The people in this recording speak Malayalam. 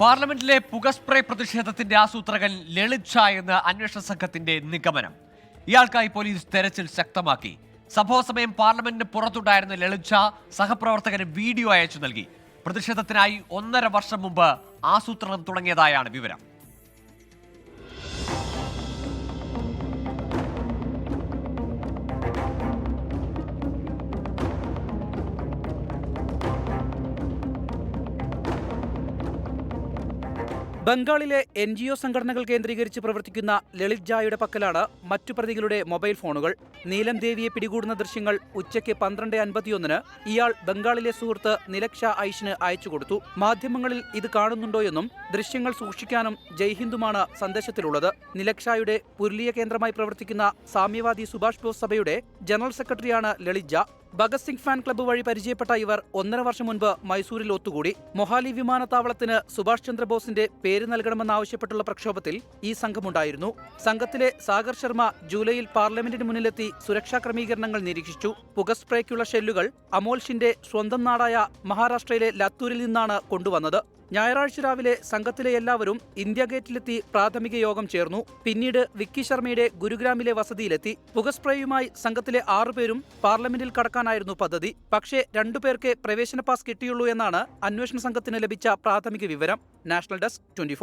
പാർലമെന്റിലെ പുകസ്പ്രേ പ്രതിഷേധത്തിന്റെ ആസൂത്രകൻ ലളിത് ഷാ എന്ന് അന്വേഷണ സംഘത്തിന്റെ നിഗമനം. ഇയാൾക്കായി പോലീസ് തെരച്ചിൽ ശക്തമാക്കി. സംഭവ സമയം പാർലമെന്റിന് പുറത്തുണ്ടായിരുന്ന ലളിത് ഷാ സഹപ്രവർത്തകന് വീഡിയോ അയച്ചു നൽകി. പ്രതിഷേധത്തിനായി ഒന്നര വർഷം മുമ്പ് ആസൂത്രണം തുടങ്ങിയതായാണ് വിവരം. ബംഗാളിലെ എൻ ജി ഒ സംഘടനകൾ കേന്ദ്രീകരിച്ച് പ്രവർത്തിക്കുന്ന ലളിത് ജായുടെ പക്കലാണ് മറ്റു പ്രതികളുടെ മൊബൈൽ ഫോണുകൾ. നീലം ദേവിയെ പിടികൂടുന്ന ദൃശ്യങ്ങൾ ഉച്ചയ്ക്ക് പന്ത്രണ്ട് അൻപത്തിയൊന്നിന് ഇയാൾ ബംഗാളിലെ സുഹൃത്ത് നിലക് ഷാ ഐഷിന് അയച്ചു കൊടുത്തു. മാധ്യമങ്ങളിൽ ഇത് കാണുന്നുണ്ടോയെന്നും ദൃശ്യങ്ങൾ സൂക്ഷിക്കാനും ജയ്ഹിന്ദുമാണ് സന്ദേശത്തിലുള്ളത്. നിലക്ഷായുടെ പുരുലിയ കേന്ദ്രമായി പ്രവർത്തിക്കുന്ന സാമ്യവാദി സുഭാഷ് ബോസ് സഭയുടെ ജനറൽ സെക്രട്ടറിയാണ് ലളിത് ജ. ഭഗത് സിംഗ് ഫാൻ ക്ലബ്ബ് വഴി പരിചയപ്പെട്ട ഇവർ ഒന്നര വർഷം മുൻപ് മൈസൂരിൽ ഒത്തുകൂടി. മൊഹാലി വിമാനത്താവളത്തിന് സുഭാഷ് ചന്ദ്രബോസിന്റെ പേര് നൽകണമെന്നാവശ്യപ്പെട്ടുള്ള പ്രക്ഷോഭത്തിൽ ഈ സംഘമുണ്ടായിരുന്നു. സംഘത്തിലെ സാഗർ ശർമ്മ ജൂലൈയിൽ പാർലമെന്റിന് മുന്നിലെത്തി സുരക്ഷാ ക്രമീകരണങ്ങൾ നിരീക്ഷിച്ചു. പുകസ്പ്രേക്കുള്ള ഷെല്ലുകൾ അമോൽഷിന്റെ സ്വന്തം നാടായ മഹാരാഷ്ട്രയിലെ ലത്തൂരിൽ നിന്നാണ് കൊണ്ടുവന്നത്. ഞായറാഴ്ച രാവിലെ സംഘത്തിലെ എല്ലാവരും ഇന്ത്യ ഗേറ്റിലെത്തി പ്രാഥമിക യോഗം ചേർന്നു. പിന്നീട് വിക്കി ശർമ്മയുടെ ഗുരുഗ്രാമിലെ വസതിയിലെത്തി. പുകസ്പ്രേയുമായി സംഘത്തിലെ ആറുപേരും പാർലമെന്റിൽ കടക്കാനായിരുന്നു പദ്ധതി. പക്ഷേ രണ്ടു രണ്ടുപേർക്ക് പ്രവേശന പാസ് കിട്ടിയുള്ളൂ എന്നാണ് അന്വേഷണ സംഘത്തിന് ലഭിച്ച പ്രാഥമിക വിവരം. National desk twenty